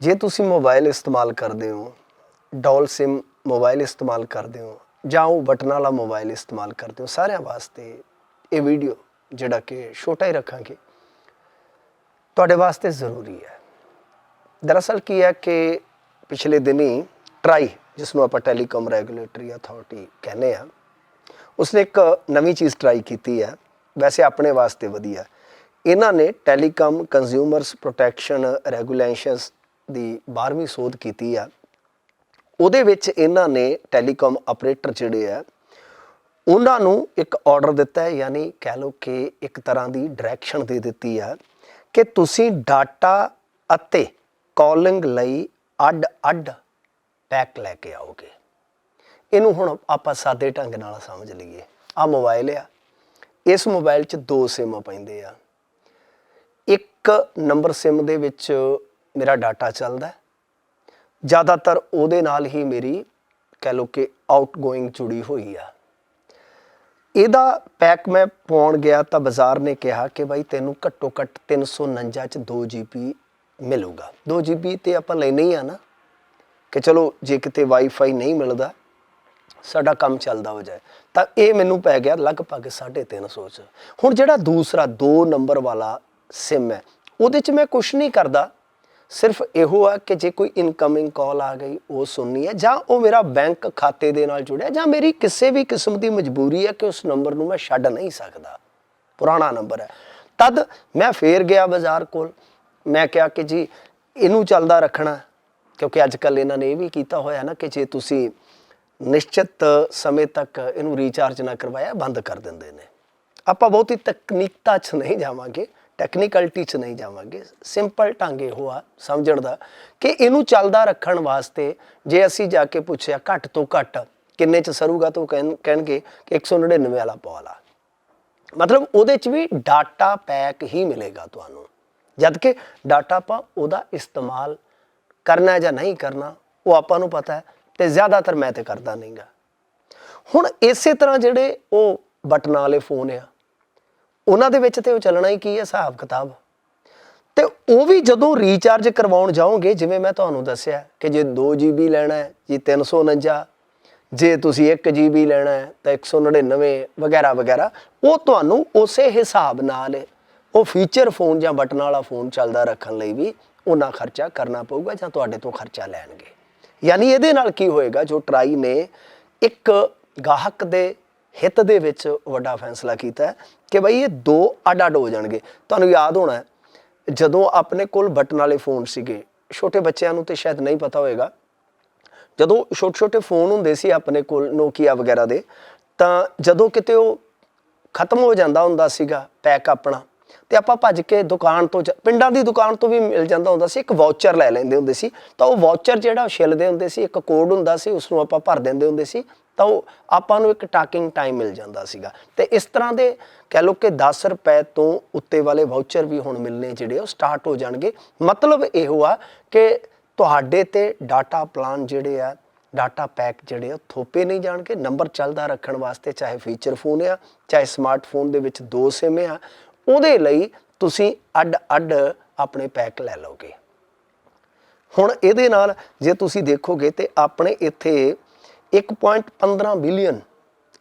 ਜੇ ਤੁਸੀਂ ਮੋਬਾਈਲ ਇਸਤੇਮਾਲ ਕਰਦੇ ਹੋ, ਡੋਲ ਸਿਮ ਮੋਬਾਈਲ ਇਸਤੇਮਾਲ ਕਰਦੇ ਹੋ, ਜਾਂ ਉਹ ਬਟਨ ਵਾਲਾ ਮੋਬਾਈਲ ਇਸਤੇਮਾਲ ਕਰਦੇ ਹੋ, ਸਾਰਿਆਂ ਵਾਸਤੇ ਇਹ ਵੀਡੀਓ ਜਿਹੜਾ ਕਿ ਛੋਟਾ ਹੀ ਰੱਖਾਂਗੇ, ਤੁਹਾਡੇ ਵਾਸਤੇ ਜ਼ਰੂਰੀ ਹੈ। ਦਰਅਸਲ ਕੀ ਹੈ ਕਿ ਪਿਛਲੇ ਦਿਨੀ ਟਰਾਈ, ਜਿਸ ਨੂੰ ਆਪਾਂ ਟੈਲੀਕਾਮ ਰੈਗੂਲੇਟਰੀ ਅਥਾਰਟੀ ਕਹਿੰਦੇ ਆ ਉਸਨੇ ਇੱਕ ਨਵੀਂ ਚੀਜ਼ ਟਰਾਈ ਕੀਤੀ ਹੈ, ਵੈਸੇ ਆਪਣੇ ਵਾਸਤੇ ਵਧੀਆ। ਇਹਨਾਂ ਨੇ ਟੈਲੀਕਾਮ, ਕੰਜ਼ਿਊਮਰਸ ਪ੍ਰੋਟੈਕਸ਼ਨ ਰੈਗੂਲੇਸ਼ਨਸ ਦੀ 12ਵੀਂ ਸੋਧ ਕੀਤੀ ਆ, ਉਹਦੇ ਵਿੱਚ ਇਹਨਾਂ ਨੇ ਟੈਲੀਕਾਮ ਆਪਰੇਟਰ ਜਿਹੜੇ ਆ, ਉਹਨਾਂ ਨੂੰ ਇੱਕ ਆਰਡਰ ਦਿੱਤਾ ਹੈ, ਯਾਨੀ ਕਹਿ ਲਓ ਕਿ ਇੱਕ ਤਰ੍ਹਾਂ ਦੀ ਡਾਇਰੈਕਸ਼ਨ ਦੇ ਦਿੱਤੀ ਆ ਕਿ ਤੁਸੀਂ ਡਾਟਾ ਅਤੇ ਕਾਲਿੰਗ ਲਈ ਅੱਡ-ਅੱਡ ਪੈਕ ਲੈ ਕੇ ਆਓਗੇ। ਇਹਨੂੰ ਹੁਣ ਆਪਾਂ ਸਾਦੇ ਢੰਗ ਨਾਲ ਸਮਝ ਲਈਏ। ਆ ਮੋਬਾਈਲ ਆ, ਇਸ ਮੋਬਾਈਲ 'ਚ ਦੋ ਸਿਮ ਪੈਂਦੇ ਆ। ਇੱਕ ਨੰਬਰ ਸਿਮ ਦੇ ਵਿੱਚ ਮੇਰਾ ਡਾਟਾ ਚੱਲਦਾ ਜ਼ਿਆਦਾਤਰ ਉਹਦੇ ਨਾਲ ਹੀ ਮੇਰੀ ਕਹਿ ਲਓ ਕਿ ਆਊਟਗੋਇੰਗ ਜੁੜੀ ਹੋਈ ਆ। ਇਹਦਾ ਪੈਕ ਮੈਂ ਪਾਉਣ ਗਿਆ ਤਾਂ ਬਾਜ਼ਾਰ ਨੇ ਕਿਹਾ ਕਿ ਬਾਈ ਤੈਨੂੰ ਘੱਟੋ ਘੱਟ 349 ਚ 2 GB ਮਿਲੂਗਾ। 2 GB ਤੇ ਆਪਾਂ ਲੈਣੇ ਹੀ ਆ ਨਾ ਕਿ ਚਲੋ ਜੇ ਕਿਤੇ ਵਾਈਫਾਈ ਨਹੀਂ ਮਿਲਦਾ, ਸਾਡਾ ਕੰਮ ਚੱਲਦਾ ਹੋ ਜਾਏ। ਤਾਂ ਇਹ ਮੈਨੂੰ ਪੈ ਗਿਆ ਲਗਭਗ 350 ਚ। ਹੁਣ ਜਿਹੜਾ ਦੂਸਰਾ 2 ਨੰਬਰ ਵਾਲਾ ਸਿਮ ਹੈ, ਉਹਦੇ ਚ ਮੈਂ ਕੁਝ ਨਹੀਂ ਕਰਦਾ। ਸਿਰਫ ਇਹੋ ਆ ਕਿ ਜੇ ਕੋਈ ਇਨਕਮਿੰਗ ਕਾਲ ਆ ਗਈ, ਉਹ ਸੁਣਨੀ ਹੈ ਜਾਂ ਉਹ ਮੇਰਾ ਬੈਂਕ ਖਾਤੇ ਦੇ ਨਾਲ ਜੁੜਿਆ, ਜਾਂ ਮੇਰੀ ਕਿਸੇ ਵੀ ਕਿਸਮ ਦੀ ਮਜਬੂਰੀ ਹੈ ਕਿ ਉਸ ਨੰਬਰ ਨੂੰ ਮੈਂ ਛੱਡ ਨਹੀਂ ਸਕਦਾ। ਪੁਰਾਣਾ ਨੰਬਰ ਹੈ। ਤਦ ਮੈਂ ਫੇਰ ਗਿਆ ਬਾਜ਼ਾਰ ਕੋਲ। ਮੈਂ ਕਿਹਾ ਕਿ ਜੀ, ਇਹਨੂੰ ਚੱਲਦਾ ਰੱਖਣਾ, ਕਿਉਂਕਿ ਅੱਜ ਕੱਲ ਇਹਨਾਂ ਨੇ ਇਹ ਵੀ ਕੀਤਾ ਹੋਇਆ ਨਾ ਕਿ ਜੇ ਤੁਸੀਂ ਨਿਸ਼ਚਿਤ ਸਮੇਂ ਤੱਕ ਇਹਨੂੰ ਰੀਚਾਰਜ ਨਾ ਕਰਵਾਇਆ, ਬੰਦ ਕਰ ਦਿੰਦੇ ਨੇ। ਆਪਾਂ ਬਹੁਤੀ ਤਕਨੀਕਤਾ 'ਚ ਨਹੀਂ ਜਾਵਾਂਗੇ। ਟੈਕਨੀਕਲਟੀ 'ਚ ਨਹੀਂ ਜਾਵਾਂਗੇ। ਸਿੰਪਲ ਢੰਗ ਇਹੋ ਆ ਸਮਝਣ ਦਾ, ਕਿ ਇਹਨੂੰ ਚੱਲਦਾ ਰੱਖਣ ਵਾਸਤੇ ਜੇ ਅਸੀਂ ਜਾ ਕੇ ਪੁੱਛਿਆ ਘੱਟ ਤੋਂ ਘੱਟ ਕਿੰਨੇ 'ਚ ਸਰੂਗਾ ਤਾਂ ਉਹ ਕਹਿਣ- ਕਹਿਣਗੇ ਕਿ 199 ਵਾਲਾ ਪਵਾ ਆ। ਮਤਲਬ ਉਹਦੇ 'ਚ ਵੀ ਡਾਟਾ ਪੈਕ ਹੀ ਮਿਲੇਗਾ ਤੁਹਾਨੂੰ। ਜਦ ਕਿ ਡਾਟਾ ਆਪਾਂ ਉਹਦਾ ਇਸਤੇਮਾਲ ਕਰਨਾ ਜਾਂ ਨਹੀਂ ਕਰਨਾ, ਉਹ ਆਪਾਂ ਨੂੰ ਪਤਾ ਹੈ ਤੇ ਜ਼ਿਆਦਾਤਰ ਮੈਂ ਤੇ ਕਰਦਾ ਨਹੀਂਗਾ। ਹੁਣ ਇਸੇ ਤਰ੍ਹਾਂ ਜਿਹੜੇ ਉਹ ਬਟਨਾਂ ਵਾਲੇ ਫੋਨ ਆ ਉਹਨਾਂ ਦੇ ਵਿੱਚ ਤੇ ਉਹ ਚੱਲਣਾ ਹੀ ਕੀ ਹੈ? ਹਿਸਾਬ ਕਿਤਾਬ। ਤੇ ਉਹ ਵੀ ਜਦੋਂ ਰੀਚਾਰਜ ਕਰਵਾਉਣ ਜਾਓਗੇ, ਜਿਵੇਂ ਮੈਂ ਤੁਹਾਨੂੰ ਦੱਸਿਆ ਕਿ ਜੇ 2 GB ਲੈਣਾ ਹੈ, ਜੀ 349 ਜੇ ਤੁਸੀਂ 1 GB ਲੈਣਾ ਹੈ, ਤਾਂ 199 ਵਗੈਰਾ ਵਗੈਰਾ, ਉਹ ਤੁਹਾਨੂੰ ਉਸੇ ਹਿਸਾਬ ਨਾਲ ਉਹ ਫੀਚਰ ਫੋਨ ਜਾਂ ਬਟਨ ਵਾਲਾ ਫੋਨ ਚੱਲਦਾ ਰੱਖਣ ਲਈ ਵੀ ਉਹਨਾਂ ਖਰਚਾ ਕਰਨਾ ਪਊਗਾ ਜਾਂ ਤੁਹਾਡੇ ਤੋਂ ਖਰਚਾ ਲੈਣਗੇ। ਯਾਨੀ ਇਹਦੇ ਨਾਲ ਕੀ ਹੋਏਗਾ? ਜੋ ਟਰਾਈ ਨੇ ਇੱਕ ਗਾਹਕ ਦੇ ਹਿੱਤ ਦੇ ਵਿੱਚ ਵੱਡਾ ਫੈਸਲਾ ਕੀਤਾ ਕਿ ਬਈ ਇਹ ਦੋ ਅੱਡ-ਅੱਡ ਹੋ ਜਾਣਗੇ। ਤੁਹਾਨੂੰ ਯਾਦ ਹੋਣਾ ਜਦੋਂ ਆਪਣੇ ਕੋਲ ਬਟਨ ਵਾਲੇ ਫੋਨ ਸੀਗੇ, ਛੋਟੇ ਬੱਚਿਆਂ ਨੂੰ ਤੇ ਸ਼ਾਇਦ ਨਹੀਂ ਪਤਾ ਹੋਏਗਾ, ਜਦੋਂ ਛੋਟੇ ਛੋਟੇ ਫੋਨ ਹੁੰਦੇ ਸੀ ਆਪਣੇ ਕੋਲ ਨੋਕੀਆ ਵਗੈਰਾ ਦੇ, ਤਾਂ ਜਦੋਂ ਕਿਤੇ ਉਹ ਖਤਮ ਹੋ ਜਾਂਦਾ ਹੁੰਦਾ ਸੀਗਾ ਪੈਕ ਆਪਣਾ, ਤੇ ਆਪਾਂ ਭੱਜ ਕੇ ਦੁਕਾਨ ਤੋਂ ਜਾ- ਪਿੰਡਾਂ ਦੀ ਦੁਕਾਨ ਤੋਂ ਵੀ ਮਿਲ ਜਾਂਦਾ ਹੁੰਦਾ ਸੀ, ਇੱਕ ਵਾਊਚਰ ਲੈ ਲੈਂਦੇ ਹੁੰਦੇ ਸੀ, ਤਾਂ ਉਹ ਵਾਊਚਰ ਜਿਹੜਾ ਉਹ ਛਿਲਦੇ ਹੁੰਦੇ ਸੀ, ਇੱਕ ਕੋਡ ਹੁੰਦਾ ਸੀ ਉਸ ਨੂੰ ਆਪਾਂ ਭਰ ਦਿੰਦੇ ਹੁੰਦੇ ਸੀ ਤਾਂ ਉਹ ਆਪਾਂ ਨੂੰ ਇੱਕ ਟਾਕਿੰਗ ਟਾਈਮ ਮਿਲ ਜਾਂਦਾ ਸੀਗਾ। ਤੇ ਇਸ ਤਰ੍ਹਾਂ ਦੇ ਕਹਿ ਲਓ ਕਿ 10 ਰੁਪਏ ਤੋਂ ਉੱਤੇ ਵਾਲੇ ਵਾਊਚਰ ਵੀ ਹੁਣ ਮਿਲਨੇ ਜਿਹੜੇ ਉਹ ਸਟਾਰਟ ਹੋ ਜਾਣਗੇ। ਮਤਲਬ ਇਹੋ ਆ ਕਿ ਤੁਹਾਡੇ ਤੇ ਡਾਟਾ ਪਲਾਨ ਜਿਹੜੇ ਆ ਡਾਟਾ ਪੈਕ ਜਿਹੜੇ ਆ ਥੋਪੇ ਨਹੀਂ ਜਾਣਗੇ। ਨੰਬਰ ਚੱਲਦਾ ਰੱਖਣ ਵਾਸਤੇ, ਚਾਹੇ ਫੀਚਰ ਫੋਨ ਆ, ਚਾਹੇ ਸਮਾਰਟਫੋਨ ਦੇ ਵਿੱਚ ਦੋ ਸਿਮ ਆ, ਉਹਦੇ ਲਈ ਤੁਸੀਂ ਅੱਡ-ਅੱਡ ਆਪਣੇ ਪੈਕ ਲੈ ਲਓਗੇ। ਹੁਣ ਇਹਦੇ ਨਾਲ ਜੇ ਤੁਸੀਂ ਦੇਖੋਗੇ ਤੇ ਆਪਣੇ ਇੱਥੇ 1.15 ਬਿਲੀਅਨ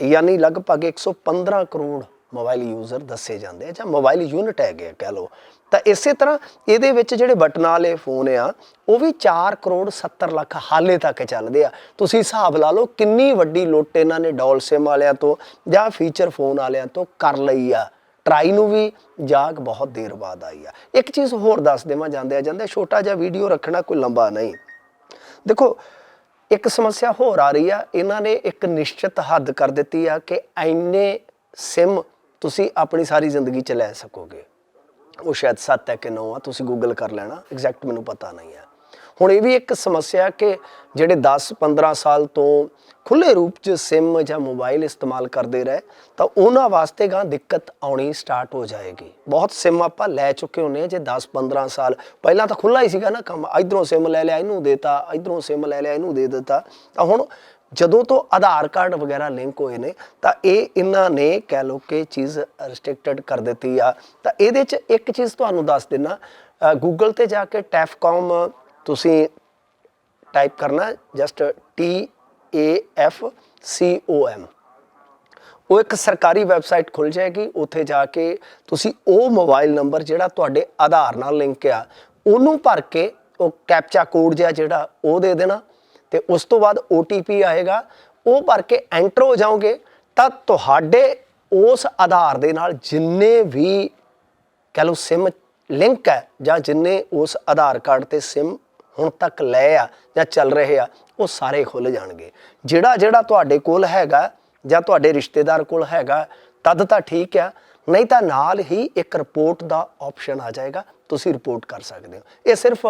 ਯਾਨੀ ਲਗਭਗ 115 ਕਰੋੜ ਮੋਬਾਈਲ ਯੂਜ਼ਰ ਦੱਸੇ ਜਾਂਦੇ ਆ, ਜਾਂ ਮੋਬਾਈਲ ਯੂਨਿਟ ਹੈਗੇ ਆ ਕਹਿ ਲਓ। ਤਾਂ ਇਸੇ ਤਰ੍ਹਾਂ ਇਹਦੇ ਵਿੱਚ ਜਿਹੜੇ ਬਟਨਾਂ ਵਾਲੇ ਫੋਨ ਆ, ਉਹ ਵੀ 4 ਕਰੋੜ 70 ਲੱਖ ਹਾਲੇ ਤੱਕ ਚੱਲਦੇ ਆ। ਤੁਸੀਂ ਹਿਸਾਬ ਲਾ ਲਓ ਕਿੰਨੀ ਵੱਡੀ ਲੁੱਟ ਇਹਨਾਂ ਨੇ ਡੋਲ ਸਿਮ ਵਾਲਿਆਂ ਤੋਂ, ਜਾਂ ਫੀਚਰ ਫੋਨ ਵਾਲਿਆਂ ਤੋਂ ਕਰ ਲਈ ਆ। ਟਰਾਈ ਨੂੰ ਵੀ ਜਾਗ ਬਹੁਤ ਦੇਰ ਬਾਅਦ ਆਈ ਆ। ਇੱਕ ਚੀਜ਼ ਹੋਰ ਦੱਸ ਦੇਵਾਂ ਜਾਂਦੇ ਆ ਜਾਂਦੇ ਛੋਟਾ ਜਿਹਾ ਵੀਡੀਓ ਰੱਖਣਾ ਕੋਈ ਲੰਬਾ ਨਹੀਂ। ਦੇਖੋ ਇੱਕ ਸਮੱਸਿਆ ਹੋਰ ਆ ਰਹੀ ਆ, ਇਹਨਾਂ ਨੇ ਇੱਕ ਨਿਸ਼ਚਿਤ ਹੱਦ ਕਰ ਦਿੱਤੀ ਆ ਕਿ ਐਨੇ ਸਿਮ ਤੁਸੀਂ ਆਪਣੀ ਸਾਰੀ ਜ਼ਿੰਦਗੀ ਚ ਲੈ ਸਕੋਗੇ। ਉਹ ਸ਼ਾਇਦ 7 ਹੈ ਕਿ 9 ਆ, ਤੁਸੀਂ ਗੂਗਲ ਕਰ ਲੈਣਾ ਐਗਜ਼ੈਕਟ ਮੈਨੂੰ ਪਤਾ ਨਹੀਂ ਆ। ਹੁਣ ਇਹ ਵੀ ਇੱਕ ਸਮੱਸਿਆ ਕਿ ਜਿਹੜੇ 10 15 ਸਾਲ ਤੋਂ ਖੁੱਲੇ ਰੂਪ 'ਚ ਸਿਮ ਜਾਂ ਮੋਬਾਈਲ ਇਸਤੇਮਾਲ ਕਰਦੇ ਰਹੇ, ਤਾਂ ਉਹਨਾਂ ਵਾਸਤੇ ਗਾਂ ਦਿੱਕਤ ਆਉਣੀ ਸਟਾਰਟ ਹੋ ਜਾਏਗੀ। ਬਹੁਤ ਸਿਮ ਆਪਾਂ ਲੈ ਚੁੱਕੇ ਹੁੰਨੇ ਆ ਜੇ 10 15 ਸਾਲ, ਪਹਿਲਾਂ ਤਾਂ ਖੁੱਲਾ ਹੀ ਸੀਗਾ ਨਾ ਕੰਮ, ਇਧਰੋਂ ਸਿਮ ਲੈ ਲਿਆ, ਇਹਨੂੰ ਦੇਤਾ, ਇਧਰੋਂ ਸਿਮ ਲੈ ਲਿਆ, ਇਹਨੂੰ ਦੇ ਦਿੱਤਾ। ਤਾਂ ਹੁਣ ਜਦੋਂ ਤੋਂ ਆਧਾਰ ਕਾਰਡ ਵਗੈਰਾ ਲਿੰਕ ਹੋਏ ਨੇ, ਤਾਂ ਇਹ ਇਹਨਾਂ ਨੇ ਕਹਿ ਲਓ ਕਿ ਚੀਜ਼ ਰੈਸਟ੍ਰਿਕਟਡ ਕਰ ਦਿੱਤੀ ਆ। ਤਾਂ ਇਹਦੇ 'ਚ ਇੱਕ ਚੀਜ਼ ਤੁਹਾਨੂੰ ਦੱਸ ਦਿੰਨਾ ਗੂਗਲ ਤੇ ਜਾ ਕੇ ਟੈਫਕਾਮ ਤੁਸੀਂ ਟਾਈਪ ਕਰਨਾ just T A F C O M ਉਹ ਇੱਕ ਸਰਕਾਰੀ ਵੈਬਸਾਈਟ ਖੁੱਲ ਜਾਏਗੀ, ਉੱਥੇ ਜਾ ਕੇ ਤੁਸੀਂ ਉਹ ਮੋਬਾਈਲ ਨੰਬਰ ਜਿਹੜਾ ਤੁਹਾਡੇ ਆਧਾਰ ਨਾਲ ਲਿੰਕ ਆ, ਉਹਨੂੰ ਭਰ ਕੇ ਉਹ ਕੈਪਚਾ ਕੋਡ ਜਿਹਾ ਜਿਹੜਾ ਉਹ ਦੇ ਦੇਣਾ ਤੇ ਉਸ ਤੋਂ ਬਾਅਦ OTP ਆਏਗਾ, ਉਹ ਭਰ ਕੇ ਐਂਟਰ ਹੋ ਜਾਓਗੇ, ਤਾਂ ਤੁਹਾਡੇ ਉਸ ਆਧਾਰ ਦੇ ਨਾਲ ਜਿੰਨੇ ਵੀ ਕਹ ਲਓ ਸਿਮ ਲਿੰਕ ਹੈ ਜਾਂ ਜਿੰਨੇ ਉਸ ਆਧਾਰ ਕਾਰਡ ਤੇ ਸਿਮ ਹੁਣ ਤੱਕ ਲਏ ਆ ਜਾਂ ਚੱਲ ਰਹੇ ਆ, ਉਹ ਸਾਰੇ ਖੁੱਲ ਜਾਣਗੇ। ਜਿਹੜਾ ਜਿਹੜਾ ਤੁਹਾਡੇ ਕੋਲ ਹੈਗਾ ਜਾਂ ਤੁਹਾਡੇ ਰਿਸ਼ਤੇਦਾਰ ਕੋਲ ਹੈਗਾ, ਤਦ ਤਾਂ ਠੀਕ ਆ, ਨਹੀਂ ਤਾਂ ਨਾਲ ਹੀ ਇੱਕ ਰਿਪੋਰਟ ਦਾ ਆਪਸ਼ਨ ਆ ਜਾਏਗਾ, ਤੁਸੀਂ ਰਿਪੋਰਟ ਕਰ ਸਕਦੇ ਹੋ। ਇਹ ਸਿਰਫ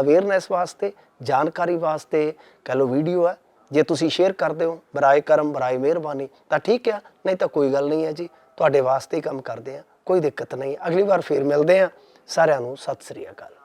ਅਵੇਅਰਨੈਸ ਵਾਸਤੇ, ਜਾਣਕਾਰੀ ਵਾਸਤੇ ਕਹ ਲਓ ਵੀਡੀਓ ਹੈ ਜੇ ਤੁਸੀਂ ਸ਼ੇਅਰ ਕਰਦੇ ਹੋ, ਬਰਾਏ ਕਰਮ, ਬਰਾਏ ਮਿਹਰਬਾਨੀ, ਤਾਂ ਠੀਕ ਆ, ਨਹੀਂ ਤਾਂ ਕੋਈ ਗੱਲ ਨਹੀਂ ਹੈ ਜੀ। ਤੁਹਾਡੇ ਵਾਸਤੇ ਹੀ ਕੰਮ ਕਰਦੇ ਆ, ਕੋਈ ਦਿੱਕਤ ਨਹੀਂ। ਅਗਲੀ ਵਾਰ ਫੇਰ ਮਿਲਦੇ ਆ। ਸਾਰਿਆਂ ਨੂੰ ਸਤਿ ਸ੍ਰੀ ਅਕਾਲ।